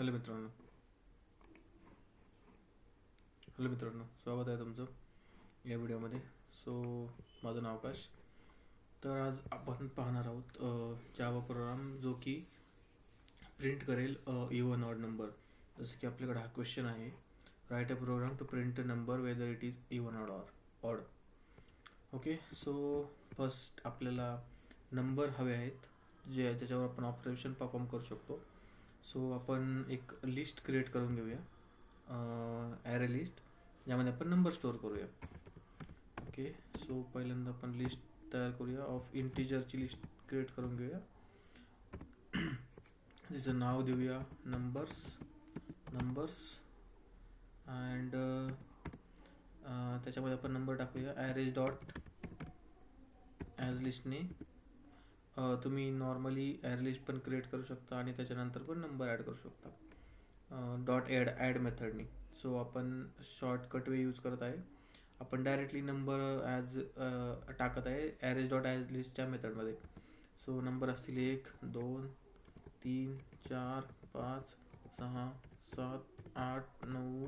Hello मित्रांनो. Hello मित्रांनो स्वागत आहे तुमचं या व्हिडिओमध्ये. सो माझं नाव आकाश. तर आज आपण पाहणार आहोत जावा प्रोग्राम जो की प्रिंट करेल इवन ऑड नंबर जसं की आपल्याकडे हा क्वेश्चन आहे write a program to print a number whether it is even odd or odd okay so first आपल्याला नंबर हवे आहेत जे त्याच्यावर आपण ऑपरेशन परफॉर्म करू शकतो. सो आपण एक लिस्ट क्रिएट करून घेऊया. ॲरे लिस्ट ज्यामध्ये आपण नंबर स्टोअर करूया. ओके सो पहिल्यांदा आपण लिस्ट तयार करूया. ऑफ इंटिजरची लिस्ट क्रिएट करून घेऊया. तिचं नाव देऊया नंबर्स नंबर्स अँड त्याच्यामध्ये आपण नंबर टाकूया. ॲरेज डॉट ॲज लिस्टने तुम्ही नॉर्मली ॲर लिस्ट पण क्रिएट करू शकता आणि त्याच्यानंतर पण नंबर ॲड करू शकता. डॉट ॲड ॲड मेथडनी सो आपण शॉर्टकट वे यूज करत आहे. आपण डायरेक्टली नंबर ॲज टाकत आहे ॲरेज डॉट ॲज लिस्टच्या मेथडमध्ये सो नंबर असतील एक दोन तीन चार पाच सहा सात आठ नऊ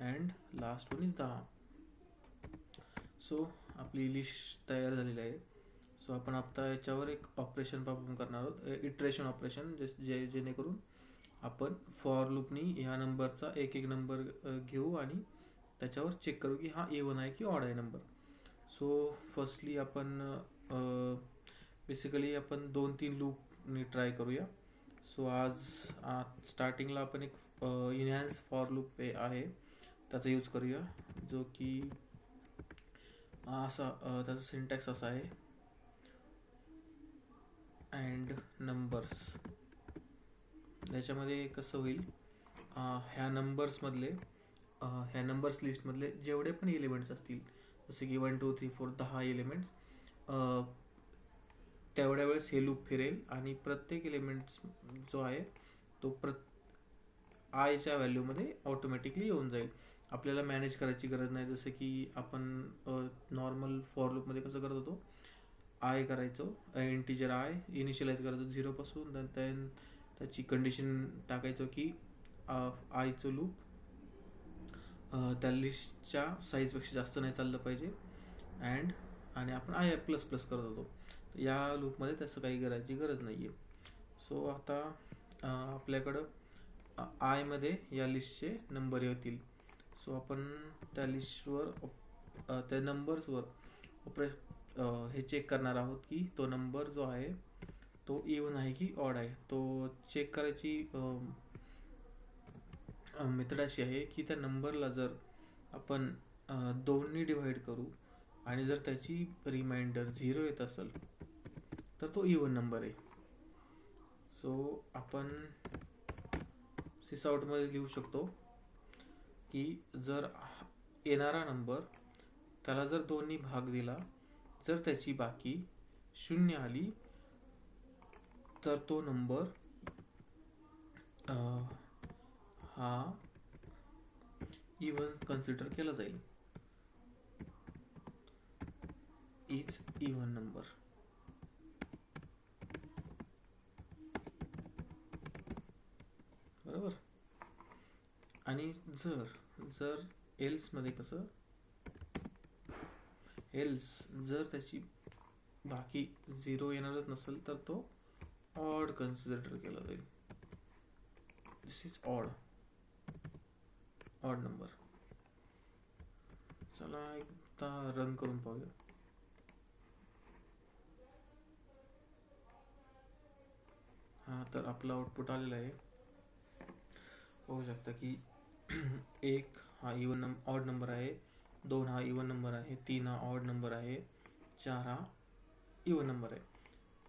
अँड लास्ट वन इज दहा. सो आपली लिस्ट तयार झालेली आहे. सो आपण आता याच्यावर एक ऑपरेशन परफॉर्म करणार आहोत. इटरेशन ऑपरेशन जे जे जेणेकरून आपण फॉर लूपनी ह्या नंबरचा एक एक नंबर घेऊ आणि त्याच्यावर चेक करू की हा ए वन आहे की ऑड आहे नंबर सो फर्स्टली आपण बेसिकली आपण दोन तीन लूपनी ट्राय करूया. सो आज स्टार्टिंगला आपण एक इनहॅन्स फॉर लूप आहे. त्याचा यूज करूया. जो की असा त्याचा सिंटॅक्स असा आहे. अँड नंबर्स त्याच्यामध्ये कसं होईल? ह्या नंबर्समधले ह्या नंबर्स लिस्टमधले जेवढे पण एलिमेंट्स असतील जसे की वन टू थ्री फोर दहा एलिमेंट्स तेवढ्या वेळेस हे लूप फिरेल आणि प्रत्येक एलिमेंट्स जो आहे तो प्र आयच्या व्हॅल्यूमध्ये ऑटोमॅटिकली येऊन जाईल. आपल्याला मॅनेज करायची गरज नाही. जसं की आपण नॉर्मल फॉर लूपमध्ये कसं करत होतो? आय करायचो इंटिजर आय इनिशियलाइज करायचो झिरोपासून देन देन त्याची कंडिशन टाकायचो की आयचं लूप त्या लिस्टच्या साईजपेक्षा जास्त नाही चाललं पाहिजे. अँड आणि आपण आय प्लस प्लस करत होतो. या लूपमध्ये त्याचं काही करायची गरज नाही आहे सो आता आपल्याकडं आयमध्ये या लिस्टचे नंबर येतील. सो आपण त्या लिस्टवर त्या नंबर्सवर ऑपरे हे चेक करणार आहोत की तो नंबर जो आहे तो इवन आहे की ऑड आहे? तो चेक करायची मेथड अशी आहे की त्या नंबरला जर आपण दोन्ही डिवाइड करू आणि जर त्याची रिमाइंडर झिरो येत असेल तर तो इवन नंबर आहे. सो आपण सिसआउटमध्ये लिहू शकतो की जर येणारा नंबर त्याला जर दोन्ही भाग दिला जर त्याची बाकी शून्य आली तर तो नंबर हा इवन कन्सिडर केला जाईल. इज इवन नंबर बरोबर? आणि जर जर एल्समध्ये कसं एल्स जर त्याची बाकी झिरो येणारच नसेल तर तो ऑड कन्सिडर केला जाईल. This is odd odd number चला एकदा रन करून पाहूया. हा तर आपलं आउटपुट आलेला आहे. पाहू शकता की एक हा इवन नंब ऑड नंबर आहे. दोन हा इवन नंबर आहे तीन हा ऑड नंबर आहे चार हा इवन नंबर आहे.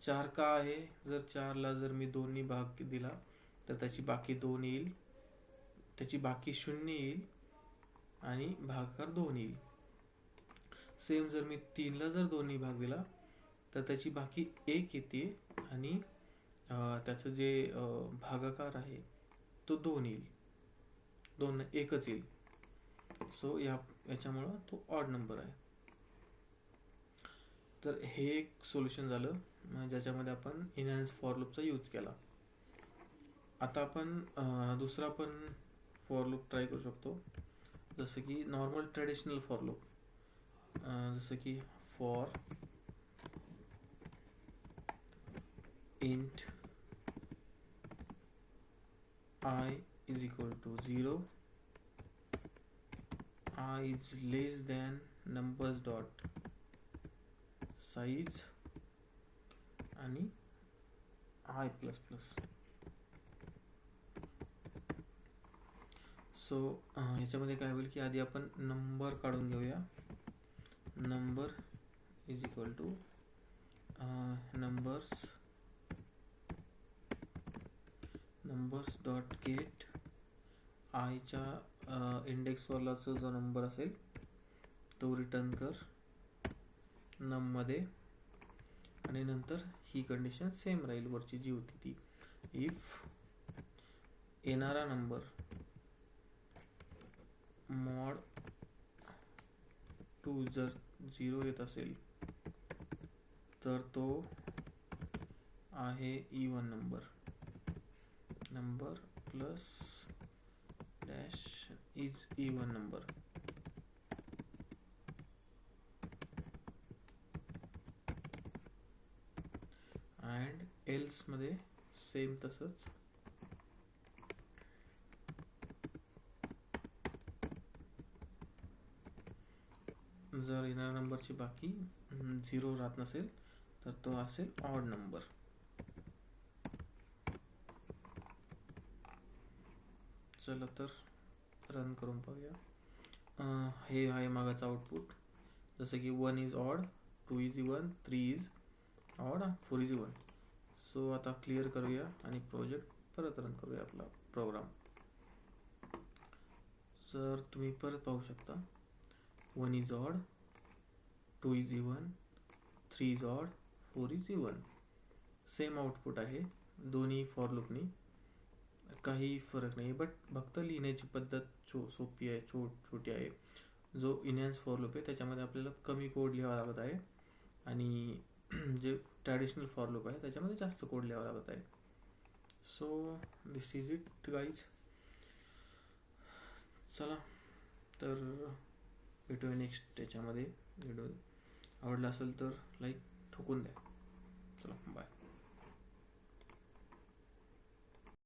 चार का आहे? जर चारला जर मी दोन्ही भाग दिला तर त्याची बाकी दोन येईल. त्याची बाकी शून्य येईल आणि भागाकार दोन येईल. सेम जर मी तीनला जर दोन्ही भाग दिला तर त्याची बाकी एक येते आणि त्याचं जे भागाकार आहे तो दोन येईल. दोन एकच येईल. सो या याच्यामुळं तो ऑड नंबर आहे. तर हे एक सोल्युशन झालं म्हणजे ज्याच्यामध्ये आपण इनहॅन्स फॉर लूपचा यूज केला. आता आपण दुसरा पण फॉर लूप ट्राय करू शकतो. जसं की नॉर्मल ट्रेडिशनल फॉर लूप जसं की for int I is equal to zero i is less than numbers dot. Size आणि i प्लस प्लस सो ह्याच्यामध्ये काय होईल की आधी आपण नंबर काढून घेऊया. Number is equal to numbers numbers dot get आयच्या इंडेक्सवालाचा जो नंबर असेल तो रिटर्न कर. नममध्ये आणि नंतर ही कंडिशन सेम राहील वरची जी होती ती. इफ येणारा नंबर मॉड टू जर झिरो येत असेल तर तो आहे even number number plus is even number. Number and एल्समध्ये same तसंच. जर येणाऱ्या नंबरची बाकी झिरो राहत नसेल तर तो असेल ऑड नंबर चला तर. रन करून पाहूया. हे आहे मागाचं आउटपुट. जसं की one is odd two is even three is odd four is even so आता क्लिअर करूया आणि प्रोजेक्ट परत रन करूया आपला प्रोग्राम सर तुम्ही परत पाहू शकता one is odd two is even three is odd four is even same output आहे दोन्ही फॉर लूपनी काही फरक नाही बट फक्त लिहिण्याची पद्धत छो सोपी आहे छो छोटी आहे. जो इनहॅन्स फॉर लूप आहे त्याच्यामध्ये आपल्याला कमी कोड लिहावा लागत आहे. आणि जे ट्रॅडिशनल फॉर लूप आहे त्याच्यामध्ये जास्त कोड लिहावा लागत आहे. So this is it guys चला तर भेटूया नेक्स्ट त्याच्यामध्ये व्हिडिओ आवडला असेल तर लाईक ठोकून द्या. चला बाय